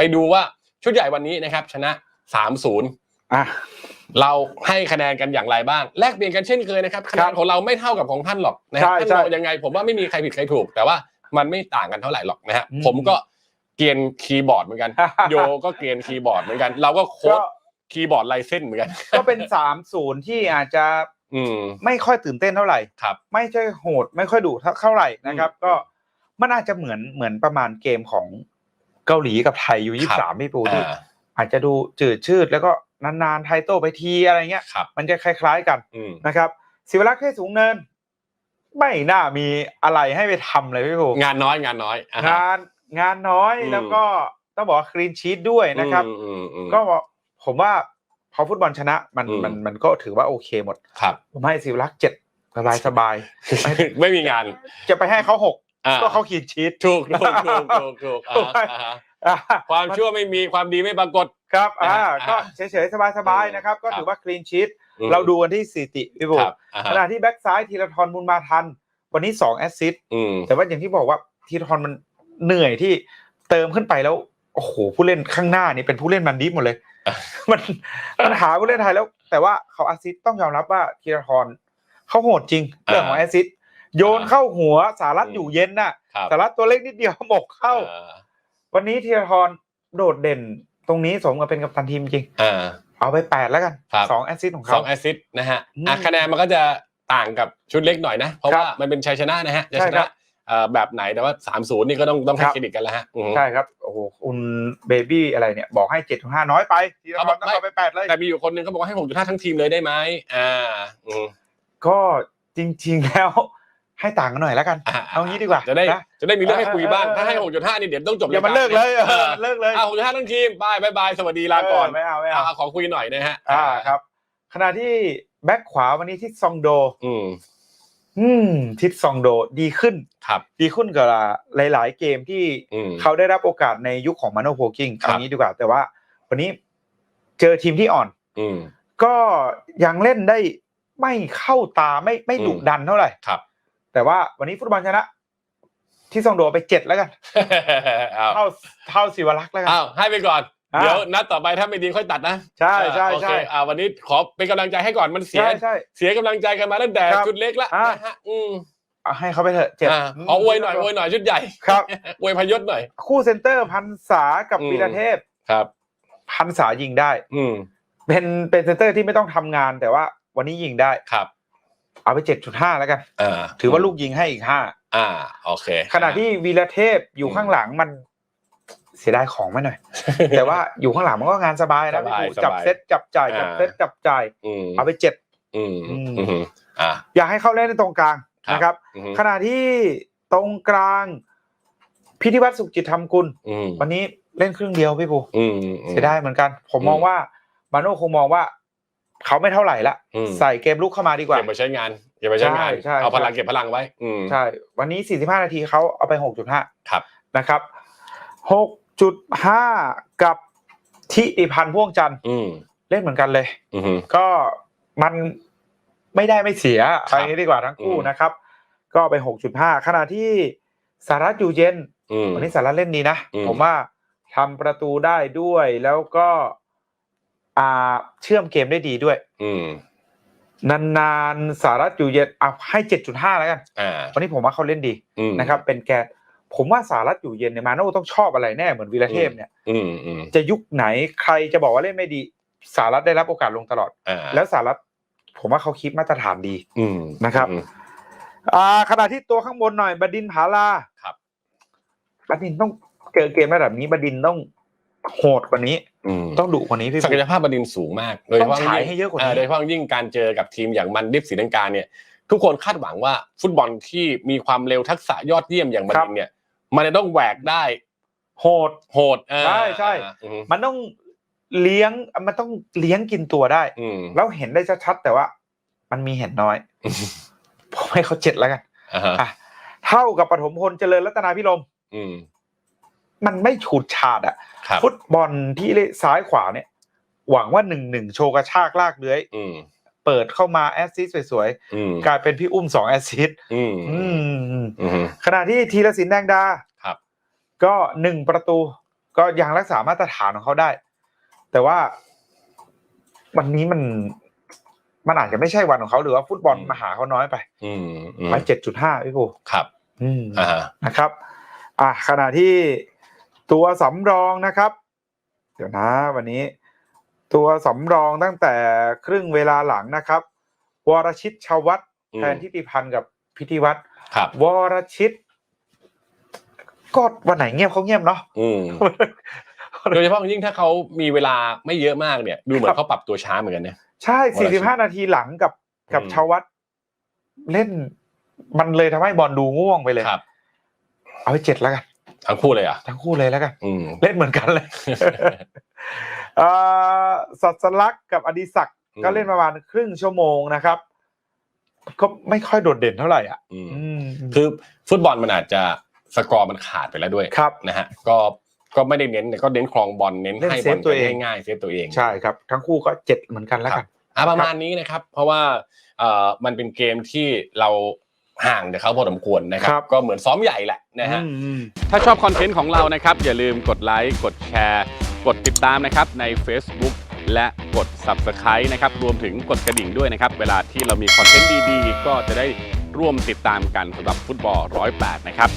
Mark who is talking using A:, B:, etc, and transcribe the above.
A: ไปดูว่าชุดใหญ่วันนี้นะครับ ชนะ3-0
B: อะ
A: เราให้คะแนนกันอย่างไรบ้าง แลกเปลี่ยนกันเช่นเคยนะครับคะแนนของเราไม่เท่ากับของท่านหรอกนะครั
B: ใช่
A: ท่าน
B: ใช่
A: บอกยังไง ผมว่าไม่มีใครผิดใครถูก แต่ว่ามันไม่ต่างกันเท่าไหร่หรอกนะฮะ
B: อืม
A: ผมก็เกรียนคีย์บอร์ดเหมือนกัน โยก็เกรียนคีย์บอร์ดเหมือนกัน เราก็โค้
B: ก็
A: ดคีย์บอร์ดลายเส้นเหมือนกัน
B: ก็เป็นสามศูนย์ที่อาจจะ
A: อืม
B: ไม่ค่อยตื่นเต้นเท่าไหร่
A: ครับ
B: ไม่ใช่โหดไม่ค่อยดุเท่าไหร่นะครับ
A: อืม
B: ก็มันอาจจะเหมือนเหมือนประมาณเกมของ เกาหลีกับไทยอยู่ยี่สามพี่ปูที่
A: อ่า
B: อาจจะดูจืดชืดแล้วก็นานๆไทโต้ไปทีอะไรเงี้ย
A: ครับ
B: มันจะคล้าย ๆกัน
A: อืม
B: นะครับศิวรักษ์เทศสูงเนิน ไม่น่ามีอะไรให้ไปทำเลยพี่ปู
A: งานน้อยงานน้อยอะฮะ
B: งานงานน้อย
A: อืม
B: แล้วก็ต้องบอกว่าคลีนชีตด้วยนะครับ
A: อืมอืมอืม
B: ก็ผมว่าพอฟุตบอลชนะมัน
A: อืม
B: มันมันก็ถือว่าโอเคหมด
A: ครับ
B: ผมให้ศิวรักษ์เจ็ดสบายสบายๆไม่
A: ไม่มีงาน
B: จะไปให้เขาหก
A: อ่า
B: ก็เขาขีดชีต
A: ถูกถูกถูกถูก ถูกอ่า
B: ถูกไหม
A: อ่าฮะ
B: อ่า
A: ความชั่วไม่มีความดีไม่ปรากฏ
B: ครับอ่า
A: อ่า
B: ก็เฉยๆสบายๆนะครับ ก็
A: ครับ
B: ถือว่าคลีนชีต
A: อืม
B: เราดูกันที่สถิติพี่บุ
A: ครับอ่า
B: ข
A: ฮะ
B: ณะที่แบ็กซ้ายธีรทรบุญมาทัน วันนี้สองแอสซิสต์
A: อืม
B: แต่ว่าอย่างที่บอกว่าธีรทรมันเหนื่อยที่เติมขึ้นไปแล้วโอ้โหผู้เล่นข้างหน้านี่เป็นผู้เล่นมันดีหมดเลย
A: อะ
B: มันมันหาผู้เล่นไทยแล้ว แต่ว่าเขาแอสซิสต์ต้องยอมรับว่าธีรทรเขาโหดจริงเรื่องของแอสซิสต์โยนเข้าหัวสารัตอยู่เย็นน่ะ
A: ครับ
B: สารัตตัวเล็กนิดเดียวหมกเข้า
A: อ่า
B: วันนี้ธีรทรโดดเด่นตรงนี้สมกับเป็นกัปตันทีมจริง
A: อ่า
B: เอาไปแปดแล้วกัน
A: ครับ
B: สองแอสซิสต์ของ
A: ส
B: เขา
A: องแอสซิสต์นะฮะ
B: อืม
A: อะคะแนนมันก็จะต่างกับชุดเล็กหน่อยนะ เพราะ
B: ครับ
A: ว่ามันเป็นชัยชนะนะฮะจะ
B: ใช่
A: ช
B: ครั
A: นะ
B: บ
A: เอ่อแบบไหนแต่ว่าสามศูนย์นี่ก็ต้องต้องให้
B: ครับ
A: เครดิตกันแล้วฮะอือฮึ
B: ใช่ครับโอ้โหคุณเบบี้อะไรเนี่ยบอกให้เจ็ดถึงห้าน้อยไปธีร
A: เขา
B: ท
A: บ
B: ร
A: อก
B: ต้อง
A: ไม่
B: เอาไปแปดเลย
A: แต่มีอยู่คนหนึงเขาบอกว่าให้หกจุดห้าทั้งทีมเลยได้ไหมอ่าอืม
B: ก็จริง ๆแล้ว ให้ต่างกันหน่อยแล้วกัน
A: อะ
B: เอางี้ดีกว่า
A: จะได้
B: นะ
A: จะได้มีเรื่องให้คุยบ้าง
B: เออเออ
A: ถ้าให้หกจุดห้านี่เดี๋ยวต้องจบ
B: อย่ามันเลิกเลยเออมันเลิกเลย
A: อ่าหกจุดห้าทั้งทีมบายบายบาย สวัสดีลาก่อน
B: เไม่เอาไม่เอา
A: อ่าขอคุยหน่อยนะฮะ
B: อ่าครับ ขณะที่แบ็คขวาวันนี้ทิศซองโด
A: อืม
B: อืมทิศซองโดดีขึ้น
A: ครับ
B: ดีขึ้นกับหลาย ๆ เกมที่
A: อืม
B: เขาได้รับโอกาสในยุคของมาโนโพกิง
A: ครับ
B: เอางี้ดีกว่า แต่ว่า วันนี้เจอทีมที่อ่อน
A: อืม
B: ก็ยังเล่นได้ไม่เข้าตาไม่ไม่ดุ
A: อืม
B: ดันเท่าไหร่
A: ครับ
B: แต่ว่าวันนี้ฟุตบอลชนะ ที่ซองโดไปเจ็ดแล้วกัน
A: อ้าว
B: เท่าเท่าศิวรักษ์แล้วกัน
A: อ้าวให้ไปก่อน
B: อ่า
A: เดี๋ยวนัดต่อไปถ้าไม่ดีค่อยตัดนะ
B: ใช่ใช่
A: โอเค
B: ใช่
A: อ่าวันนี้ขอเป็นกำลังใจให้ก่อนมันเสีย
B: ใช่ใช่
A: เสียกำลังใจกันมาตั้งแต่
B: ครับ
A: ชุดเล็กละ
B: อ่า
A: นะฮะอืม
B: เอาให้เขาไปเถอะเจ็ด
A: อ่าขออวยหน่อยอวยหน่อยชุดใหญ่
B: ครับ
A: อวยพยศหน่อย
B: คู่เซนเตอร์พันษากับ
A: อืม
B: วีระเทพ
A: ครับ
B: พันษายิงได้
A: อืม
B: เป็นเป็นเซนเตอร์ที่ไม่ต้องทำงานแต่ว่าวันนี้ยิงได้
A: ครับ
B: เอาไปเจ็ดจุดห้าแล้วกัน
A: อ่า
B: ถือว่าลูกยิงให้อีกห้า
A: อ่า โอเค
B: ขณะที่วีระเทพอยู่ข้างหลังมันเสียดายของไม่หน่อย แต่ว่าอยู่ข้างหลังมันก็งานสบายนะพี่ปู่จับเซตจับจ่ายจับเซตจับจ่าย
A: อืม
B: เอาไปเจ็ด
A: อืม
B: อืม
A: อืมอ่า
B: อยากให้เขาเล่นในตรงกลาง
A: ครับ
B: นะครับ
A: อืม
B: ขณะที่ตรงกลางพิธีวัตรสุขจิตธรรมกุล
A: อืม
B: วันนี้เล่นครึ่งเดียวพี่ปู
A: อืม
B: เสียดายเหมือนกันผม
A: อืม
B: มองว่ามาโน่คงมองว่า เขาไม่เท่าไหร่ละ
A: อืม
B: ใส่เกมลุกเข้ามาดีกว่า
A: เก็บไปใช้งานเก็บไปใช้งาน
B: ใช่ใช่
A: เอาพลัง
B: ใช่
A: เก็บพลังไว้อืม
B: ใช่วันนี้ 45 นาทีเขาเอาไป 6.5
A: ครับ
B: นะครับ6.5 กับทิติพันธ์พ่วงจันทร์
A: อืม
B: เล่นเหมือนกันเลย
A: อืม
B: ก็มันไม่ได้ไม่เสีย
A: ครับ
B: ไปนี้ดีกว่าทั้งคู่
A: อืม
B: นะครับ ก็ไป 6.5 ขณะที่สารัตอยู่เย็น
A: อืม
B: วันนี้สารัตเล่นดีนะ
A: อืม
B: ผมว่าทำประตูได้ด้วยแล้วก็ อ่าเชื่อมเกมได้ดีด้วย
A: อืม
B: นานๆสารัตอยู่เย็นอะให้7.5แล้วกัน
A: อ่า
B: วันนี้ผมว่าเขาเล่นดี
A: อืม
B: นะครับ เป็นแกนผมว่าสารัตอยู่เย็นในยมาโน่ต้องชอบอะไรแน่เหมือนวีระเทพเนี่ย
A: อืมอืม
B: จะยุคไหนใครจะบอกว่าเล่นไม่ดี สารัตได้รับโอกาสลงตลอด
A: อ่า
B: แล้วสารัตผมว่าเขาคิดมาตรฐานดี
A: อืม
B: นะครับ
A: อืม
B: อ่าขณะที่ตัวข้างบนหน่อยบดินทร์ผาลา
A: ครับ
B: บดินทร์ต้องเจอเกมระดับนี้บดินทร์ต้อง โหดกว่านี้
A: อืม
B: ต้องดุกว่านี้พี่
A: ศักยภาพบดินทร์สูงมาก โดยเฉพาะ
B: ต้องฉายให้เยอะกว่านี้
A: โดยเฉพาะยิ่งการเจอกับทีมอย่างมันดิฟสีลังกาเนี่ย ทุกคนคาดหวังว่าฟุตบอลที่มีความเร็วทักษะยอดเยี่ยมอย่างบดินทร์เนี่ย มันจะต้องแหวกได้
B: โหด
A: โหดอ่า
B: ใช่ใช่
A: อืม
B: มันต้องเลี้ยงมันต้องเลี้ยงกินตัวได้
A: อืม
B: แล้วเห็นได้ชัดๆแต่ว่า มันมีเห็นน้อยผมให้เขาเจ็ดแล้วกัน
A: อ่าฮะ
B: อะเท่ากับปฐมพลเจริญรัตนาพิรม
A: อืม
B: มันไม่ฉูดฉาดอะ
A: ครับ
B: ฟุตบอลที่เล่นซ้ายขวาเนี่ย หวังว่าหนึ่งหนึ่งโชว์กระชากลากเลื้อย
A: อืม
B: เปิดเข้ามาแอสซิสต์สวย
A: อืม
B: ๆกลายเป็นพี่อุ้มสองแอสซิสต์
A: อืม
B: อืม
A: อืม
B: ขณะที่ธีรศิลป์แดงดา
A: ครับ
B: ก็หนึ่งประตู ก็ยังรักษามาตรฐานของเขาได้ แต่ว่าวันนี้มันมันอาจจะไม่ใช่วันของเขาหรือว่าฟุตบอล
A: อืม
B: มาหาเขาน้อยไป
A: อืมอืม
B: ไปเจ็ดจุดห้าพี่ปู
A: ครับ
B: อืม
A: อ่าฮะ
B: นะครับ อะขณะที่ ตัวสำรองนะครับ เดี๋ยวนะวันนี้ ตัวสำรองตั้งแต่ครึ่งเวลาหลังนะครับ วรชิตชาววัฒน์
A: อืม
B: แทนทิติพันธ์กับพิธีวัตร
A: ครับ
B: วรชิตก็วันไหนเงียบเขาเงียบเนาะ
A: อืมโดยเฉพาะยิ่งถ้าเขามีเวลาไม่เยอะมากเนี่ย ดูเหมือ
B: ครั
A: น
B: บ
A: เขาปรับตัวช้าเหมือนกันเนี่ย
B: ใช่
A: วรชิต
B: 45 นาทีหลังกับกับ
A: อืม
B: ชาววัฒน์เล่น มันเลยทำให้บอลดูง่วงไปเลย
A: ครับ
B: เอาไปเจ็ดแล้วกัน
A: ทั้งคู่เลยเหรอะ
B: ทั้งคู่เลยแล้วกัน
A: อืม
B: เล่นเหมือนกันเลยเอ่อสัสลักษณ์กับอดิศักดิ์
A: อืม
B: ก็เล่นประมาณครึ่งชั่วโมงนะครับ ก็ไม่ค่อยโดดเด่นเท่าไหร่อะ
A: อืม
B: อืม
A: คือฟุตบอลมันอาจจะสกอร์มันขาดไปแล้วด้วย
B: ครับ
A: นะฮะก็ก็ไม่ได้เน้นแต่ก็เน้นครองบอลเน้น
B: เล่น
A: ให้
B: เซ
A: บอ
B: ฟ
A: ล
B: ตัวเอง
A: ง่ายๆเซฟตัวเอง
B: ใช่ครับ ทั้งคู่ก็เจ็ดเหมือนกันแล้วกัน
A: อะประมาณนี้นะครับ เพราะว่าเอ่อมันเป็นเกมที่เรา ห่างจากเขาพอสมควรนะครั
B: ครับ
A: ก็เหมือนซ้อมใหญ่แหละนะฮะ
B: อืมอืม
C: ถ้าชอบคอนเทนต์ของเรานะครับ อย่าลืมกดไลค์กดแชร์กดติดตามนะครับใน Facebook และกด Subscribe นะครับรวมถึงกดกระดิ่งด้วยนะครับ เวลาที่เรามีคอนเทนต์ดีๆ ก็จะได้ร่วมติดตามกันสำหรับฟุตบอล 108 นะครับ